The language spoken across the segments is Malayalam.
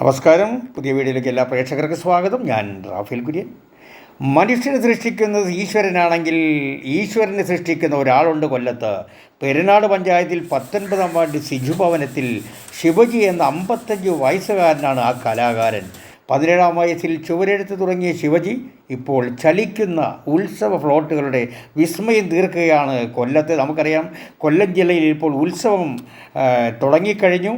നമസ്കാരം. പുതിയ വീഡിയോയിലേക്ക് എല്ലാ പ്രേക്ഷകർക്കും സ്വാഗതം. ഞാൻ റാഫേൽ കുര്യൻ. മനുഷ്യനെ സൃഷ്ടിക്കുന്നത് ഈശ്വരനാണെങ്കിൽ ഈശ്വരനെ സൃഷ്ടിക്കുന്ന ഒരാളുണ്ട് കൊല്ലത്ത്. പെരുന്നാട് പഞ്ചായത്തിൽ പത്തൊൻപതാം വാർഡ് സിജു ഭവനത്തിൽ ശിവജി എന്ന അമ്പത്തഞ്ച് വയസ്സുകാരനാണ് ആ കലാകാരൻ. പതിനേഴാം വയസ്സിൽ ചുവരെഴുത്ത് തുടങ്ങിയ ശിവജി ഇപ്പോൾ ചലിക്കുന്ന ഉത്സവ ഫ്ലോട്ടുകളുടെ വിസ്മയം തീർക്കുകയാണ് കൊല്ലത്ത്. നമുക്കറിയാം കൊല്ലം ജില്ലയിൽ ഇപ്പോൾ ഉത്സവം തുടങ്ങിക്കഴിഞ്ഞു.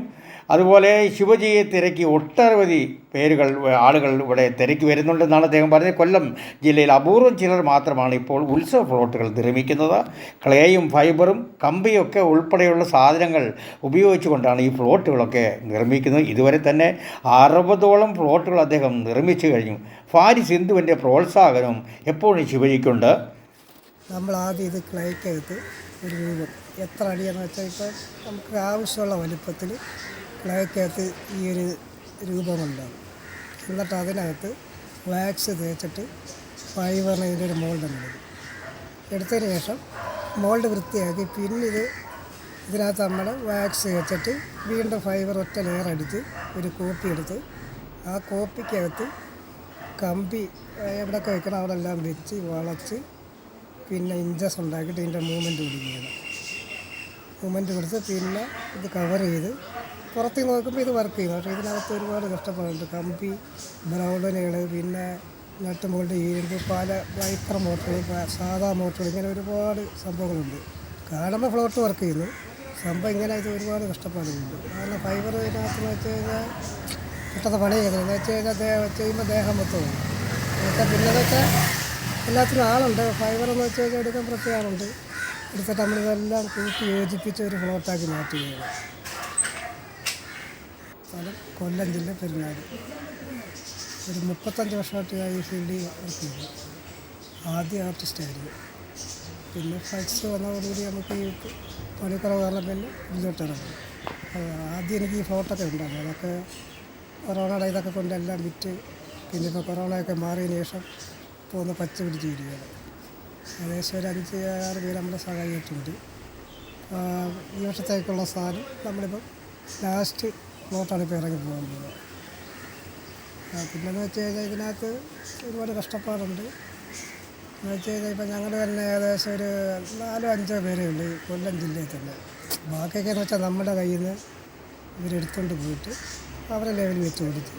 അതുപോലെ ശിവജിയെ തിരക്കി ഒട്ടനവധി പേരുകൾ ആളുകൾ ഇവിടെ തിരക്കി വരുന്നുണ്ടെന്നാണ് അദ്ദേഹം പറഞ്ഞത്. കൊല്ലം ജില്ലയിൽ അപൂർവം ചിലർ മാത്രമാണ് ഇപ്പോൾ ഉത്സവ പ്ലോട്ടുകൾ നിർമ്മിക്കുന്നത്. ക്ലേയും ഫൈബറും കമ്പിയൊക്കെ ഉൾപ്പെടെയുള്ള സാധനങ്ങൾ ഉപയോഗിച്ചുകൊണ്ടാണ് ഈ പ്ലോട്ടുകളൊക്കെ നിർമ്മിക്കുന്നത്. ഇതുവരെ തന്നെ അറുപതോളം പ്ലോട്ടുകൾ അദ്ദേഹം നിർമ്മിച്ചു കഴിഞ്ഞു. ഫാരി സിന്ധുവിന്റെ പ്രോത്സാഹനവും എപ്പോഴും ശിവജിക്കുണ്ട്. നമ്മൾ ആദ്യം ഇത് ക്ലേക്കകത്ത് ഒരു രൂപം. എത്ര അടിയെന്ന് വെച്ചാൽ ഇപ്പോൾ നമുക്ക് ആവശ്യമുള്ള വലിപ്പത്തിൽ ക്ലൈക്കകത്ത് ഈ ഒരു രൂപമുണ്ടാകും എന്നിട്ട് അതിനകത്ത് വാക്സ് തേച്ചിട്ട് ഫൈബറിന് ഇതിന്റെ ഒരു മോൾഡ് ഉണ്ടാകും എടുത്തതിന് ശേഷം മോൾഡ് വൃത്തിയാക്കി പിന്നെ ഇത് ഇതിനകത്ത് നമ്മൾ വാക്സ് വെച്ചിട്ട് വീണ്ടും ഫൈബർ ഒറ്റ ലെയർ അടിച്ച് ഒരു കോപ്പി എടുത്ത് ആ കോപ്പിക്കകത്ത് കമ്പി എവിടെയൊക്കെ വെക്കണം അവിടെ എല്ലാം വെച്ച് വളച്ച് പിന്നെ ഇഞ്ചസ് ഉണ്ടാക്കിയിട്ട് ഇതിന്റെ മൂവ്മെന്റ് കൊടുക്കുകയാണ് മൂവ്മെന്റ് കൊടുത്ത് പിന്നെ ഇത് കവർ ചെയ്ത് പുറത്ത് നോക്കുമ്പോൾ ഇത് വർക്ക് ചെയ്യുന്നു. പക്ഷേ ഇതിനകത്ത് ഒരുപാട് കഷ്ടപ്പാടുണ്ട്. കമ്പി ബ്രൗഡനുകൾ പിന്നെ നട്ട് ഈ ഇരുമ്പ് പല വൈപ്പർ മോട്ടറുകൾ സാധാ മോട്ടറുകൾ ഇങ്ങനെ ഒരുപാട് സംഭവങ്ങളുണ്ട്. കാണുമ്പോൾ ഫ്ലോട്ട് വർക്ക് ചെയ്യുന്നു. സംഭവം ഇങ്ങനെ ഇത് ഒരുപാട് കഷ്ടപ്പാടുണ്ട് കാരണം ഫൈബർ ഇതിനകത്ത് എന്ന് വെച്ച് കഴിഞ്ഞാൽ പെട്ടെന്ന് പണി ചെയ്യുന്നത് എന്ന് വെച്ച് കഴിഞ്ഞാൽ ചെയ്യുമ്പോൾ ദേഹം മൊത്തമാണ് എന്നുവെച്ചാൽ പിന്നെ വെച്ചാൽ എല്ലാത്തിനും ആളുണ്ട്. ഫൈബർ എന്ന് വെച്ച് കഴിഞ്ഞാൽ എടുക്കാൻ പ്രത്യേക എടുത്തിട്ട് നമ്മളിതെല്ലാം കൂട്ടി യോജിപ്പിച്ച് ഒരു ഫ്ലോട്ടാക്കി മാറ്റുകയാണ്. സ്ഥലം കൊല്ലം ജില്ല പെരുന്നാട് ഒരു മുപ്പത്തഞ്ച് വർഷമായിട്ട് ഞാൻ ഈ ഫീൽഡിൽ വർക്ക് ചെയ്തു ആദ്യ ആർട്ടിസ്റ്റായിരുന്നു പിന്നെ ഫ്ലക്സ് വന്നതോടുകൂടി നമുക്ക് ഈ പണിക്കുറവ് കാരണം പിന്നെ ഇതിലോട്ട് ഇറങ്ങി. ആദ്യം എനിക്ക് ഈ ഫ്ലോട്ടൊക്കെ ഉണ്ടായിരുന്നു. അതൊക്കെ കൊറോണയുടെ ഇതൊക്കെ കൊണ്ടെല്ലാം വിറ്റ് പിന്നെ ഇപ്പോൾ കൊറോണയൊക്കെ മാറിയതിന് ശേഷം പോകുന്ന പച്ച പിടിച്ച് വരികയാണ് ഏകദേശം ഒരു അഞ്ച് ആറ് പേര് നമ്മളെ സഹായിച്ചിട്ടുണ്ട്. ആ, ഈ വർഷത്തേക്കുള്ള സാധനം നമ്മളിപ്പം ലാസ്റ്റ് ഫ്ലോട്ടാണ് ഇപ്പോൾ ഇറങ്ങി പോകുന്നത്. പിന്നെ പിന്നെന്ന് വെച്ച് കഴിഞ്ഞാൽ ഇതിനകത്ത് ഒരുപാട് കഷ്ടപ്പാടുണ്ട്. എന്ന് വെച്ച് കഴിഞ്ഞാൽ ഇപ്പം ഞങ്ങൾ തന്നെ ഏകദേശം ഒരു നാലോ അഞ്ചോ പേരേ ഉള്ളൂ കൊല്ലം ജില്ലയിൽ തന്നെ. ബാക്കിയൊക്കെ എന്ന് വെച്ചാൽ നമ്മുടെ കയ്യിൽ നിന്ന് ഇവരെടുത്തുകൊണ്ട് പോയിട്ട് അവരെ ലെവൽ വെച്ച് ഓടിക്കും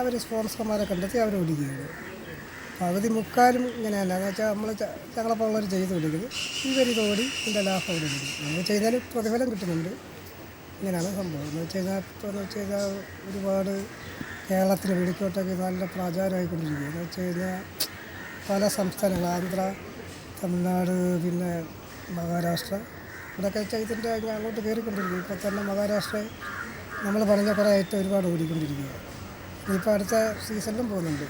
അവർ സ്പോൺസർമാരെ കണ്ടെത്തി അവർ ഓടിക്കുകയാണ്. പകുതി മുക്കാലും ഇങ്ങനെ തന്നെ എന്ന് വെച്ചാൽ നമ്മൾ ഞങ്ങളെപ്പോലുള്ളവർ ചെയ്ത് കൊടുക്കുന്നത് ഇവരിതോടി ഇതിന്റെ ലാഭം എടുക്കും നമ്മൾ ചെയ്താലും പ്രതിഫലം കിട്ടുന്നുണ്ട്. ഇങ്ങനെയാണ് സംഭവം. എന്ന് വെച്ച് കഴിഞ്ഞാൽ ഇപ്പോൾ എന്ന് വെച്ച് കഴിഞ്ഞാൽ ഒരുപാട് കേരളത്തിൽ വെടിക്കോട്ടൊക്കെ നല്ല പ്രചാരമായിക്കൊണ്ടിരിക്കുകയാണ്. എന്ന് വെച്ച് കഴിഞ്ഞാൽ പല സംസ്ഥാനങ്ങൾ ആന്ധ്ര തമിഴ്നാട് പിന്നെ മഹാരാഷ്ട്ര ഇവിടെയൊക്കെ വെച്ചാൽ ഇതിന്റെ അങ്ങ് അങ്ങോട്ട് കയറിക്കൊണ്ടിരിക്കും ഇപ്പോൾ തന്നെ മഹാരാഷ്ട്ര നമ്മൾ പറഞ്ഞ കുറേ ഐറ്റം ഒരുപാട് ഓടിക്കൊണ്ടിരിക്കുകയാണ്. ഇനിയിപ്പോൾ അടുത്ത സീസണിലും പോകുന്നുണ്ട്.